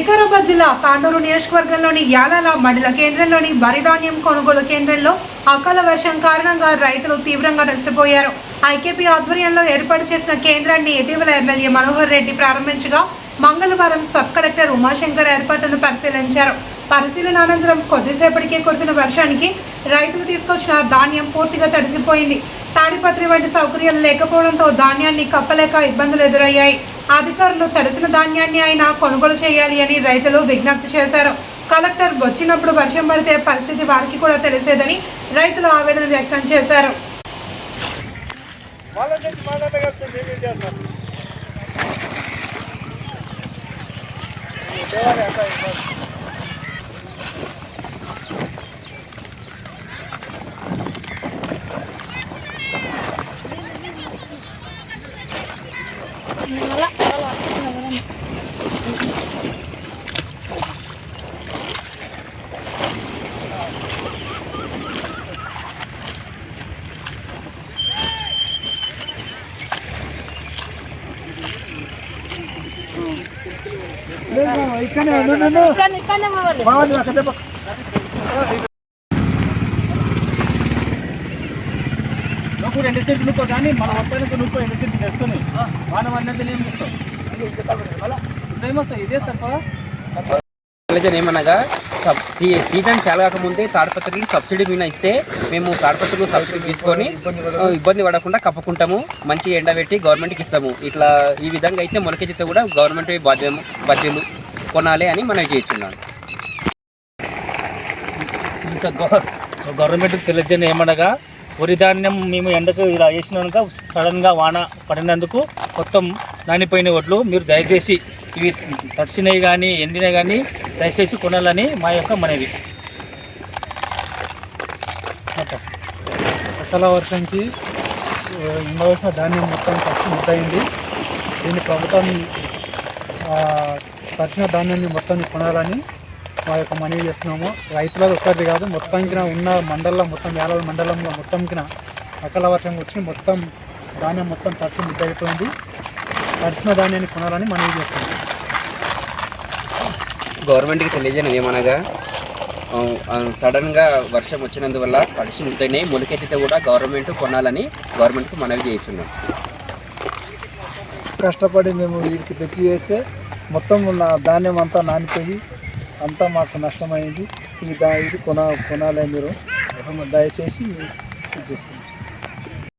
వికారాబాద్ జిల్లా తాండూరు నియోజకవర్గంలోని యాలాల మండల కేంద్రంలోని వరి ధాన్యం కొనుగోలు కేంద్రంలో అకాల వర్షం కారణంగా రైతులు తీవ్రంగా నష్టపోయారు. ఐకేపీ ఆధ్వర్యంలో ఏర్పాటు చేసిన కేంద్రాన్ని ఇటీవల ఎమ్మెల్యే మనోహర్ రెడ్డి ప్రారంభించగా మంగళవారం సబ్ కలెక్టర్ ఉమాశంకర్ ఏర్పాట్లను పరిశీలించారు. పరిశీలన అనంతరం కొద్దిసేపటికే కురిసిన వర్షానికి రైతులు తీసుకొచ్చిన ధాన్యం పూర్తిగా తడిసిపోయింది. తాడిపత్రి వంటి సౌకర్యాలు లేకపోవడంతో ధాన్యాన్ని కప్పలేక ఇబ్బందులు ఎదురయ్యాయి. అధికారులు తడిసిన ధాన్యాన్ని అయినా కొనుగోలు చేయాలి అని రైతులు విజ్ఞప్తి చేశారు. కలెక్టర్ వచ్చినప్పుడు వర్షం పడితే పరిస్థితి వారికి కూడా తెలిసేదని రైతులు ఆవేదన వ్యక్తం చేశారు. దేవాలి నువ్వు రెండు సెంట్లు నువ్వు కానీ మన మొత్తానికి నువ్వు రెండు సెంట్లు తెచ్చుకొని మనం అన్నది నేను సార్ ఇదే తప్ప ఏమనగా సబ్ సీ సీజన్ చాలా కాకముందే తాడపత్రులు సబ్సిడీ మీద ఇస్తే మేము తాడపత్రులు సబ్సిడీ తీసుకొని ఇబ్బంది పడకుండా కప్పుకుంటాము మంచి ఎండబెట్టి గవర్నమెంట్కి ఇస్తాము. ఇట్లా ఈ విధంగా అయితే మొలకెత్తితే కూడా గవర్నమెంట్ బాధ్యం బాధ్యులు కొనాలి అని మనం చేస్తున్నాం ఇంకా గవ- గవర్నమెంట్కి తెలియజేయని ఏమనగా వరి ధాన్యం మేము ఎండకు ఇలా వేసినాక సడన్గా వాన పడినందుకు మొత్తం నానిపోయిన వడ్లు మీరు దయచేసి ఇవి తడిసినవి కానీ ఎండినవి కానీ దయచేసి కొనాలని మా యొక్క మనవి. అకాల వర్షంకి ఉండవలసిన ధాన్యం మొత్తం ఖర్చు ముద్దయింది. దీన్ని ప్రభుత్వం తరిచిన తక్షణ ధాన్యాన్ని మొత్తాన్ని కొనాలని మా యొక్క మనవి చేస్తున్నాము. రైతులది ఒక్కరిది కాదు మొత్తంకిన ఉన్న మండలం మొత్తం యాలల మండలంలో మొత్తంకి అకాల వర్షం వచ్చి మొత్తం ధాన్యం మొత్తం ఖర్చు ముద్దయిపోయింది. తరిచిన ధాన్యాన్ని కొనాలని మనవి చేస్తున్నాము. గవర్నమెంట్కి తెలియజేయడం ఏమనగా సడన్గా వర్షం వచ్చినందువల్ల తడిసి ఉంటేనే మొలకెత్తితే కూడా గవర్నమెంట్ కొనాలని గవర్నమెంట్కి మనవి చేయించున్నాం కష్టపడి మేము వీరికి తెచ్చి చేస్తే మొత్తం ఉన్న ధాన్యం అంతా నానిపోయి అంతా మాకు నష్టమైంది. ఈ దా ఇది కొన కొనాలి మీరు దయచేసి ఇది చేస్తున్నాం